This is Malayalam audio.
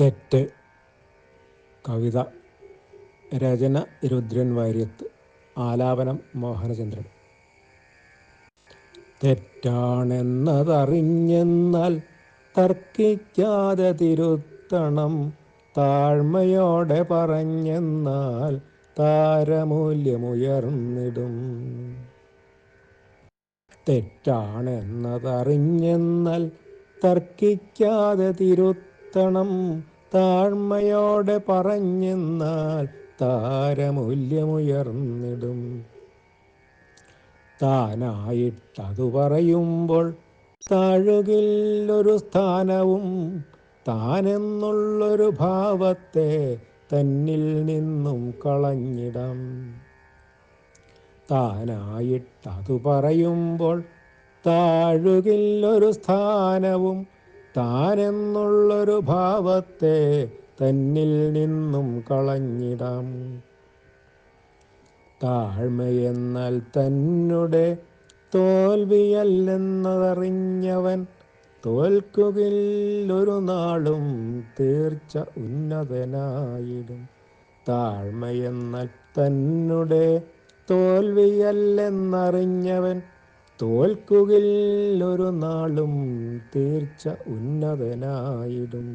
തെറ്റ് കവിത രചന രുദ്രൻ വാര്യത്ത് ആലാപനം മോഹനചന്ദ്രൻ. തെറ്റാണെന്നതറിഞ്ഞെന്നാൽ തർക്കിക്കാതെ തിരുത്തണം താഴ്മയോടെ പറഞ്ഞെന്നാൽ താരമൂല്യമുയർന്നിടും. തെറ്റാണെന്നതറിഞ്ഞെന്നാൽ തർക്കിക്കാതെ തിരുത്തണം താഴ്മയോടെ പറഞ്ഞെന്നാൽ താരമൂല്യമുയർന്നിടും. താനായിട്ടതു പറയുമ്പോൾ താഴുകിൽ ഒരു സ്ഥാനവും താനെന്നുള്ളൊരു ഭാവത്തെ തന്നിൽ നിന്നും കളഞ്ഞിടാം. താനായിട്ടതു പറയുമ്പോൾ താഴുകിൽ ഒരു സ്ഥാനവും താനെന്നുള്ളൊരു ഭാവത്തെ തന്നിൽ നിന്നും കളഞ്ഞിടാം. താഴ്മയെന്നാൽ തന്നെ തോൽവിയല്ലെന്നതറിഞ്ഞവൻ തോൽക്കുകില്ലൊരു നാളും തീർച്ച ഉന്നതനായിടും. താഴ്മയെന്നാൽ തന്നെ തോൽവിയല്ലെന്നറിഞ്ഞവൻ തോൽക്കുകില്ലൊരു നാളും തീർച്ച ഉന്നതനായിടും.